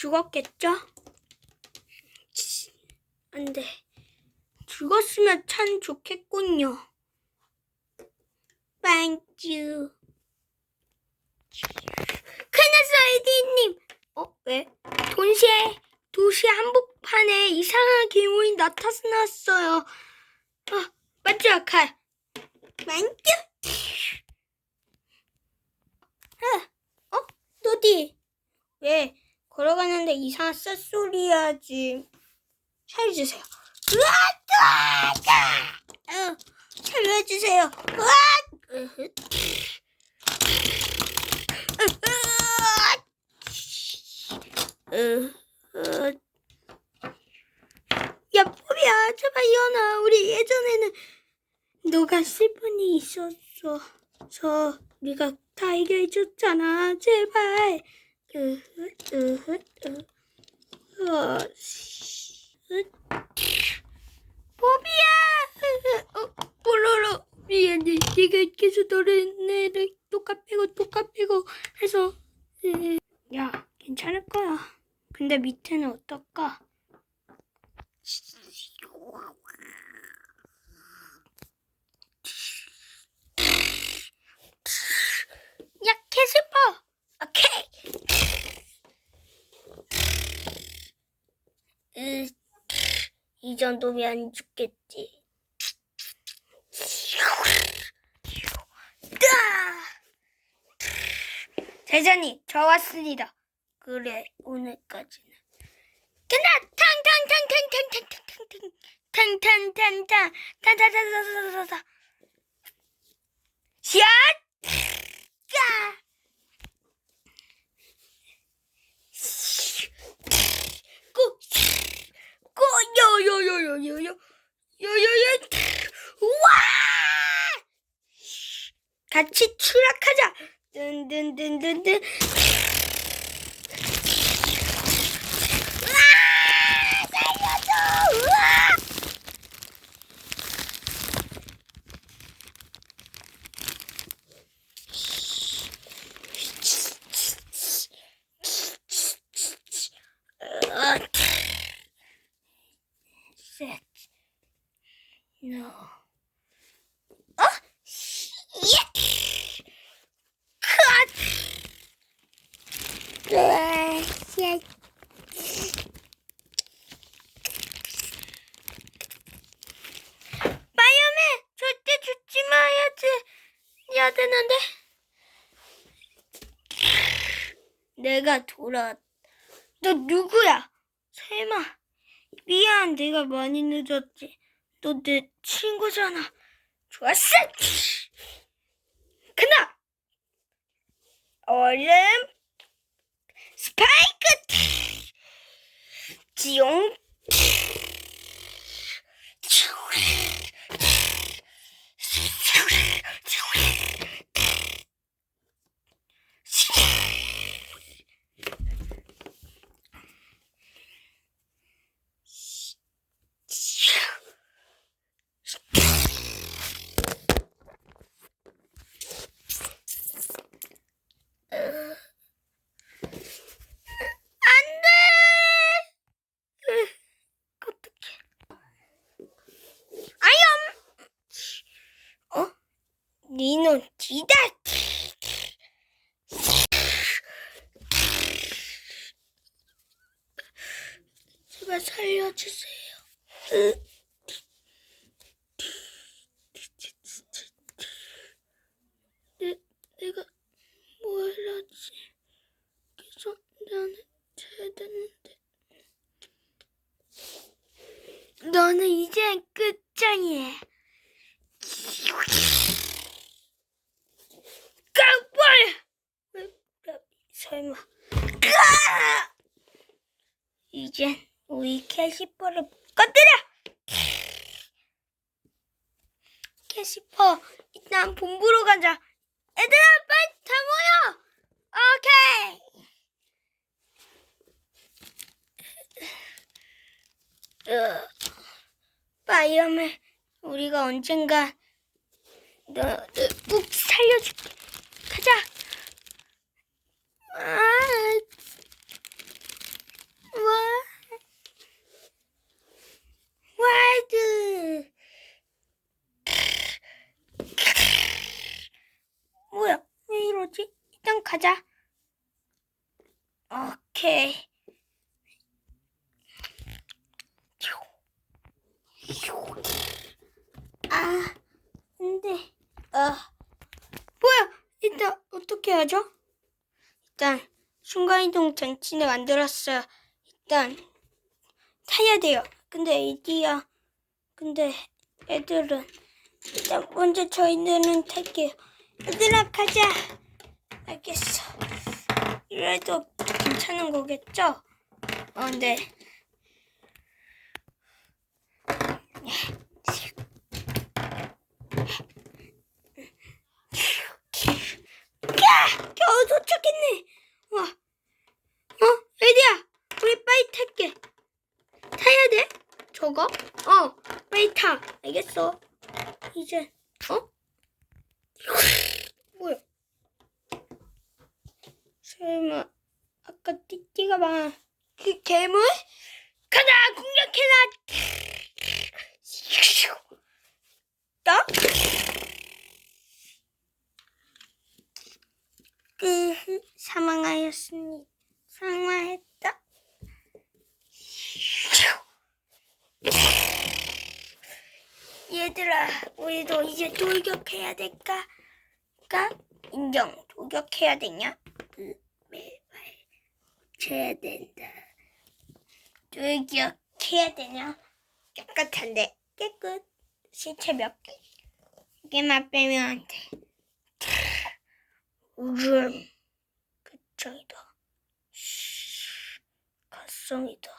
죽었겠죠? 안 돼. 죽었으면 참 좋겠군요. 큰일났어, 에디님. 어, 왜? 동시에, 도시 한복판에 이상한 괴물이 나타났어요. 아, 맞죠, 칼? 땡큐. 아, 어? 너디? 왜? 걸어가는데 이상한 쇳소리 하지. 살려주세요. 으아! 살려주세요. 으아! 야, 뽀비야, 제발 일어나. 우리 예전에는 너가 슬픈 일 있었어. 저, 네가 다 해결해줬잖아. 제발. 어, 뽀로로. 미안해. 네가 계속 너네를 똑같이고 똑같이고 해서 으, 야, 괜찮을 거야. 근데 밑에는 어떨까? 야, 캐스퍼! 오케이! 으, 이 정도면 안 죽겠지. 대전이 저 왔습니다. 그래 오늘까지는. 끝나 탕탕탕탕탕탕탕탕탕탕탕탕탕 탕탕탕탕탕탕 샷! 까! 같이 추락하자. 든든든든든. No. 쉣. 마염해! 절대 죽지 마야지. 해야 되는데. 내가 돌아. 너 누구야? 설마. 미안, 내가 많이 늦었지. 너 내 친구잖아. 좋았어! 그나! 얼음 스파이크 지용 안돼 어떡해 아염 어? 니는 뒤다. 제발 살려주세요. 내가 뭘 하지? 계속 나는 잘 됐는데. 너는 이제 끝장이야 깜빡 왜, 왜, 설마. 으아! 이젠 우리 캐시퍼를 건드려! 캐시퍼 일단 본부로 가자. 얘들아 빨리 다 모여 오케이! 으, 파이어맨 우리가 언젠가 너, 너꼭 살려줄게 가자 아, 오케이. 아, 근데, 아, 뭐야? 일단 어떻게 하죠? 일단 순간이동 장치를 만들었어요. 일단 타야 돼요. 근데 애디야, 근데 애들은 일단 먼저 저희들은 탈게요. 얘들아 가자. 알겠어. 이래도 괜찮은 거겠죠? 어, 네. 야! 겨우 도착했네. 와. 어? 에디야, 우리 빨리 탈게. 타야 돼? 저거? 어, 빨리 타. 알겠어. 이제, 어? 뭐야? 설마, 아까 띠띠가 막, 그 괴물? 가자! 공격해라! 나? 그 사망하였으니 사망했다. 얘들아, 우리도 이제 돌격해야 될까? 까? 인정. 돌격해야 되냐? 그 매발 쳐야 된다. 돌격해야 되냐? 깨끗한데 깨끗. 시체 몇 개? 개만 빼면 안 돼. 우름 그쪽이다. 쉬, 가성이다.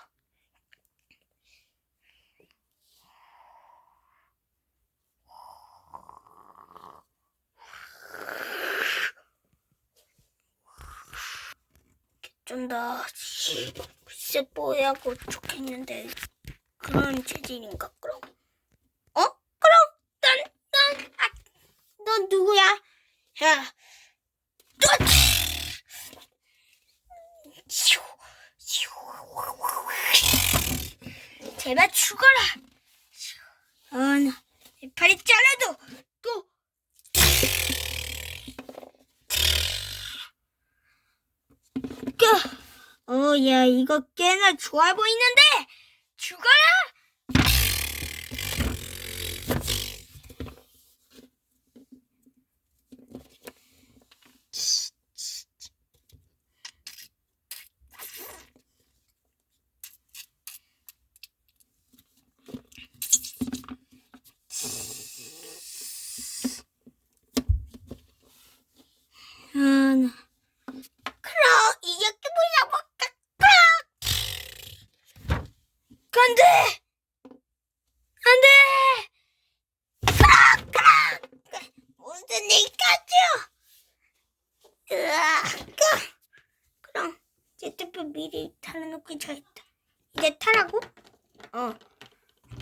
좀더 글쎄 뽀하고 좋겠는데 그런 재질인가 그럼? 어? 그럼 난, 난, 아, 넌 누구야? 야, 제발 죽어라. 아, 나 팔이 잘라도 또. 까. 어, 야, 이거 꽤나 좋아 보이는데 죽어라. 아, 나. 그럼 이제 끝이라고 깍깍 안돼 안돼 그럼 그럼 무슨 일까지요 으아 그럼 제트표 잘했다. 이제 타라고? 어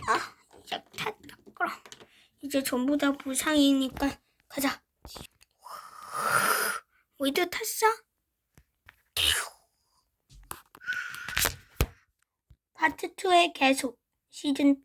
아 이제 탔다 그럼. 이제 전부 다 부상이니까 가자. 우리도 탔어? 파트 2의 계속. 시즌 2